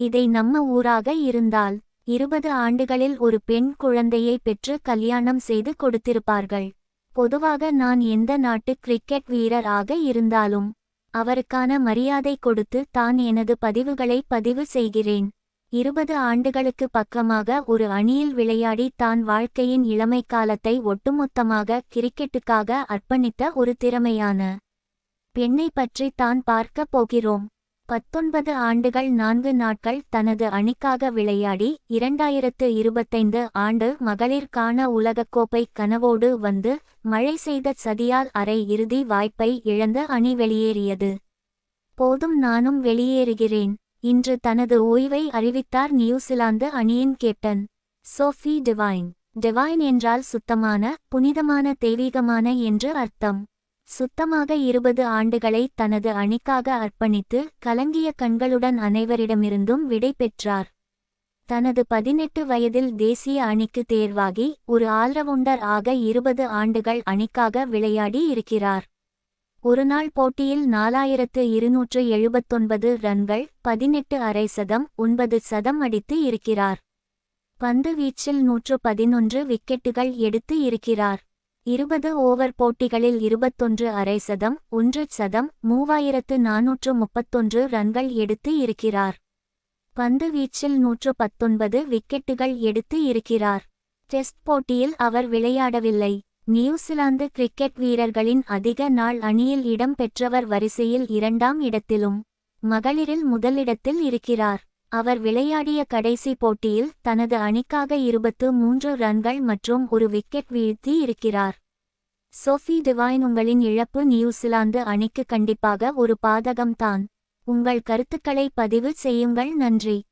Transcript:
இதை நம்ம ஊராக இருந்தால் இருபது ஆண்டுகளில் ஒரு பெண் குழந்தையை பெற்று கல்யாணம் செய்து கொடுத்திருப்பார்கள். பொதுவாக நான் எந்த நாட்டு கிரிக்கெட் வீரர் ஆக இருந்தாலும் அவருக்கான மரியாதை கொடுத்து தான் எனது பதிவுகளை பதிவு செய்கிறேன். இருபது ஆண்டுகளுக்கு பக்கமாக ஒரு அணியில் விளையாடி தான் வாழ்க்கையின் இளமை காலத்தை ஒட்டுமொத்தமாக கிரிக்கெட்டுக்காக அர்ப்பணித்த ஒரு திறமையான பெண்ணை பற்றி தான் பார்க்கப் போகிறோம். பத்தொன்பது ஆண்டுகள் நான்கு நாட்கள் தனது அணிக்காக விளையாடி இரண்டாயிரத்து இருபத்தைந்து ஆண்டு மகளிர்கான உலகக்கோப்பை கனவோடு வந்து மழை செய்த சதியால் அரை இறுதி வாய்ப்பை இழந்து அணி வெளியேறியது. போதும் நானும் வெளியேறுகிறேன் இன்று தனது ஓய்வை அறிவித்தார் நியூசிலாந்து அணியின் கேப்டன். Sophie divine. டிவைன் என்றால் சுத்தமான புனிதமான தெய்வீகமான என்று அர்த்தம். சுத்தமாக இருபது ஆண்டுகளை தனது அணிக்காக அர்ப்பணித்து கலங்கிய கண்களுடன் அனைவரிடமிருந்தும் விடை பெற்றார். தனது பதினெட்டு வயதில் தேசிய அணிக்கு தேர்வாகி ஒரு ஆல்ரவுண்டர் ஆக இருபது ஆண்டுகள் அணிக்காக விளையாடி இருக்கிறார். ஒருநாள் போட்டியில் நாலாயிரத்து இருநூற்று எழுபத்தொன்பது ரன்கள் பதினெட்டு அரை சதம் ஒன்பது சதம் அடித்து இருக்கிறார். பந்து வீச்சில் நூற்று பதினொன்று விக்கெட்டுகள் எடுத்து இருக்கிறார். இருபது ஓவர் போட்டிகளில் இருபத்தொன்று அரை சதம் ஒன்று சதம் மூவாயிரத்து நாநூற்று முப்பத்தொன்று ரன்கள் எடுத்து இருக்கிறார். பந்து வீச்சில் நூற்று பத்தொன்பது விக்கெட்டுகள் எடுத்து இருக்கிறார். டெஸ்ட் போட்டியில் அவர் விளையாடவில்லை. நியூசிலாந்து கிரிக்கெட் வீரர்களின் அதிக நாள் அணியில் இடம் பெற்றவர் வரிசையில் இரண்டாம் இடத்திலும் மகளிரில் முதலிடத்தில் இருக்கிறார். அவர் விளையாடிய கடைசி போட்டியில் தனது அணிக்காக இருபத்து மூன்று ரன்கள் மற்றும் ஒரு விக்கெட் வீழ்த்தி இருக்கிறார். சோஃபி டிவைன் உங்களின் இழப்பு நியூசிலாந்து அணிக்கு கண்டிப்பாக ஒரு பாதகம்தான். உங்கள் கருத்துக்களை பதிவு செய்யுங்கள். நன்றி.